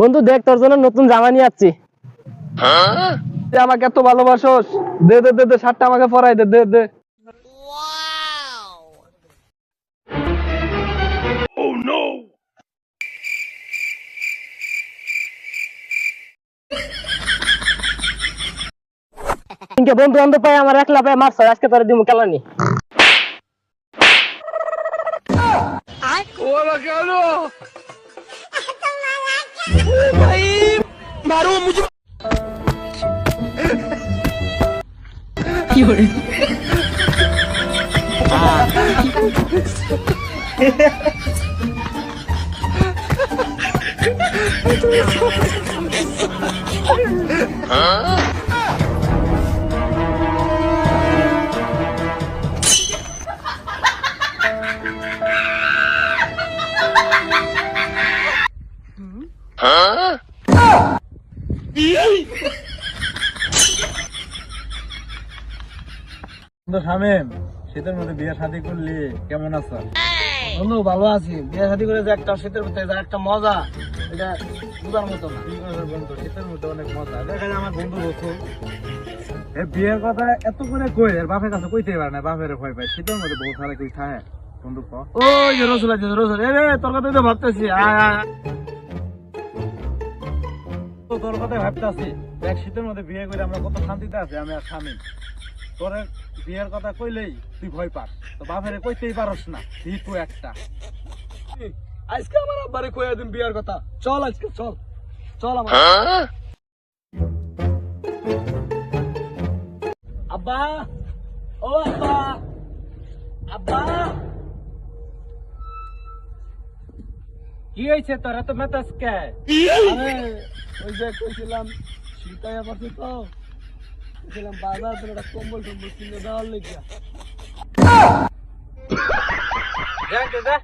বন্ধু দেখ তোর জন্য নতুন জামা নিয়ে আসছি। আমাকে এত ভালোবাসোস। দে দে দে দে শার্টটা আমাকে পরাই দে দে দে। বন্ধু বান্ধব পাই আমার একলা পায় মারছ আজকে তোর দিমু কেলানি। ওরা কেন ভাই মারো মুঝে কি হরে Huh? বন্ধু শামিম শীতের মধ্যে বিয়ে শাদী করলি কেমন আছো? বন্ধু ভালো আছি। বিয়ে শাদী করে যে একটা শীতের ভিতরে যে একটা মজা এটা বুঝার মতো না। বন্ধু শীতের মধ্যে অনেক মজা। দেখা যায় আমার বন্ধু বসু এ বিয়ের কথা এত করে কই? এর বাপের কাছে কইতে পারে না বাপের ভয় পায়। শীতের মধ্যে বউ ছাড়া কই থাকে? বন্ধু ক? ওই রসুল আছে রসুল। এ তোর কথা তো ভাবতেছি। আয় আয়। তোর কথাই ভাবতেছি দেখ শীতের মধ্যে বিয়ে করে আমরা কত শান্তিতে আছি আমি আর স্বামী। তোর বিয়ের কথা কইলেই তুই ভয় পাস তো বাপের কইতেই পারস না ভিতু একটা। আজকে আমার আব্বারে কইয়া দিন বিয়ার কথা। চল আজকে চল। চল আমার। আব্বা ও আব্বা। আব্বা। কি হয়েছে তোর? এত মেতাস কে? ওই যে কইছিলাম শীতায় পারছে তো কইছিলাম বাজার তোর একটা কম্বল টম্বল কিনে দেওয়ার লেগে যা যা